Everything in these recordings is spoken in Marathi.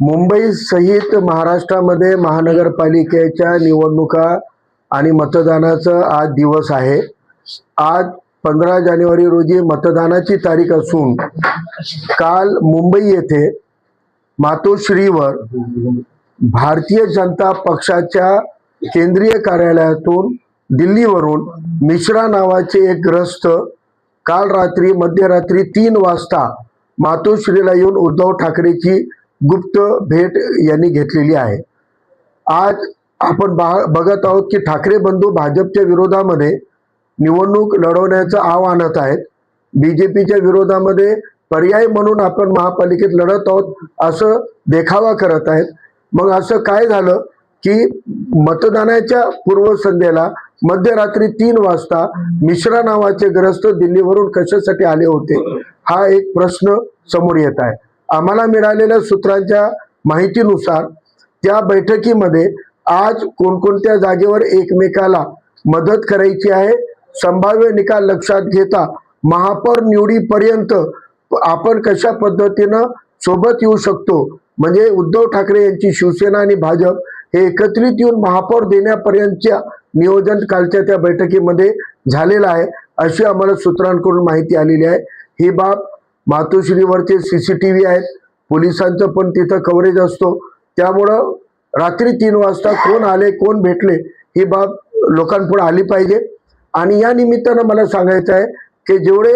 मुंबई सहित महाराष्ट्रामध्ये महानगरपालिकेच्या निवडणुका आणि मतदानाचा आज दिवस आहे. आज पंधरा जानेवारी रोजी मतदानाची तारीख असून काल मुंबई येथे मातोश्रीवर भारतीय जनता पक्षाच्या केंद्रीय कार्यालयातून दिल्लीवरून मिश्रा नावाचे एक ग्रस्त काल रात्री मध्यरात्री तीन वाजता मातोश्रीला येऊन उद्धव ठाकरेची गुप्त भेट यांनी घेतलेली आहे. आज आपण बा- बघत आहोत की ठाकरे बंधू भाजपच्या विरोधामध्ये निवडणूक लढवण्याचं आव आणत आहेत. पीच्या विरोधामध्ये पर्याय म्हणून आपण महापालिकेत लढत आहोत असं देखावा करत आहेत. मग असं काय झालं की मतदानाच्या पूर्वसंध्येला मध्यरात्री तीन वाजता मिश्रा नावाचे ग्रस्त दिल्लीवरून कशासाठी आले होते? हा एक प्रश्न समोर येत आहे. आम्हाला मिळालेल्या सूत्रांच्या माहितीनुसार त्या बैठकीमध्ये आज कोणकोणत्या जागेवर एकमेकाला मदत करायची आहे? संभाव्य निकाल लक्षात घेता महापौर निवडीपर्यंत आपण कशा पद्धतीनं सोबत येऊ शकतो? म्हणजे उद्धव ठाकरे यांची शिवसेना आणि भाजप हे एकत्रित येऊन महापौर देण्यापर्यंतच्या नियोजन कालच्या त्या बैठकीमध्ये झालेलं आहे. अशी आम्हाला सूत्रांकडून माहिती आलेली आहे. ही बाब मातोश्रीवरचे सी सी टी व्ही आहेत. पोलिसांचं पण तिथं कव्हरेज असतो. त्यामुळं रात्री तीन वाजता कोण आले कोण भेटले ही बाब लोकांपुढे आली पाहिजे. आणि या निमित्तानं मला सांगायचं आहे की जेवढे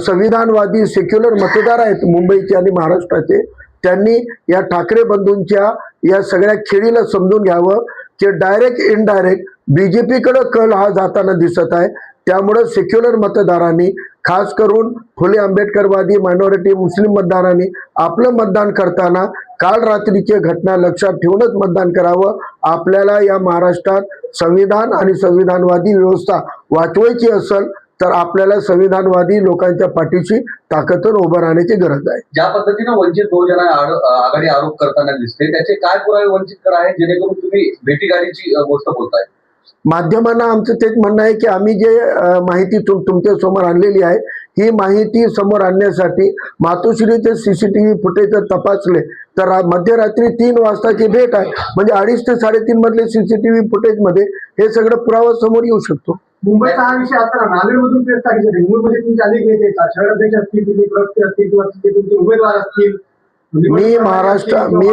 संविधानवादी सेक्युलर मतदार आहेत मुंबईचे आणि महाराष्ट्राचे त्यांनी या ठाकरे बंधूंच्या या सगळ्या खेळीला समजून घ्यावं की डायरेक्ट इनडायरेक्ट बीजेपीकडे कल हा जाताना दिसत आहे. त्यामुळं सेक्युलर मतदारांनी खास करून फुले आंबेडकरवादी मायनॉरिटी मुस्लिम मतदारांनी आपलं मतदान करताना काल रात्रीची घटना लक्षात ठेवूनच मतदान करावं. आपल्याला या महाराष्ट्रात संविधान आणि संविधानवादी व्यवस्था वाचवायची असेल तर आपल्याला संविधानवादी लोकांच्या पाठीशी ताकदवर उभं राहण्याची गरज आहे. ज्या पद्धतीनं वंचित बहुजन आघाडी आरोप करताना दिसते त्याचे काय पुरावे वंचितकडे आहे जेणेकरून तुम्ही भेटीगाडीची गोष्ट बोलताय? माध्यमांना आमचं तेच म्हणणं आहे की आम्ही जे माहिती तुम तुमच्यासमोर आणलेली आहे ही माहिती समोर आणण्यासाठी मातोश्रीचे सीसीटीव्ही फुटेज जर तपासले. तर मध्यरात्री तीन वाजताची भेट आहे. म्हणजे अडीच ते साडेतीन मधले सीसीटीव्ही फुटेजमध्ये हे सगळं पुरावा समोर येऊ शकतो. मुंबईचा हा विषय आता नांदेडमधून पेश टाकायचे मुंबईमध्ये तुमचे अनेक नेते येतात शहराध्यक्ष असतील तिथे प्रवक्ते असतील किंवा तिथे तुमचे उमेदवार असतील. मी महाराष्ट्र मी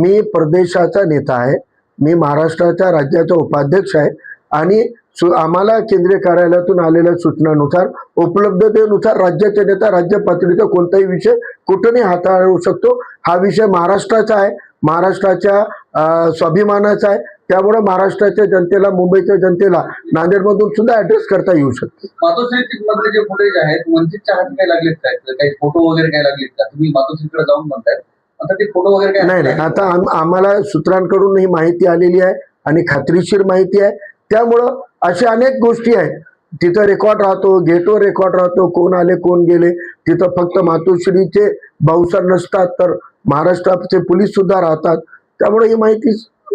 मी प्रदेशाचा नेता आहे. मी महाराष्ट्राच्या राज्याचा उपाध्यक्ष आहे आणि सु आम्हाला केंद्रीय कार्यालयातून आलेल्या सूचनानुसार उपलब्धतेनुसार राज्याचे नेता राज्य पातळीचा कोणताही विषय कुठूनही हाताळू शकतो. हा विषय महाराष्ट्राचा आहे. महाराष्ट्राच्या स्वाभिमानाचा आहे. त्यामुळे महाराष्ट्राच्या जनतेला मुंबईच्या जनतेला नांदेडमधून सुद्धा ऍड्रेस करता येऊ शकतो. मातोश्री जे फुटेज आहेत. वंचितच्या हात काही लागलेत काय काही फोटो वगैरे काही लागलेत का? तुम्ही मातोश्रीकडे जाऊन म्हणताय. आता ते फोटो वगैरे काय नाही नाही. आता आम- आम्हाला सूत्रांकडून ही माहिती आलेली आहे आणि खात्रीशीर माहिती आहे. त्यामुळं अशा अनेक गोष्टी आहेत. तिथं रेकॉर्ड राहतो गेटवर रेकॉर्ड राहतो कोण आले कोण गेले. तिथं फक्त मातोश्रीचे भाऊसार नसतात तर महाराष्ट्राचे पोलीस सुद्धा राहतात. त्यामुळे ही माहिती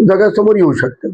जगासमोर येऊ शकते.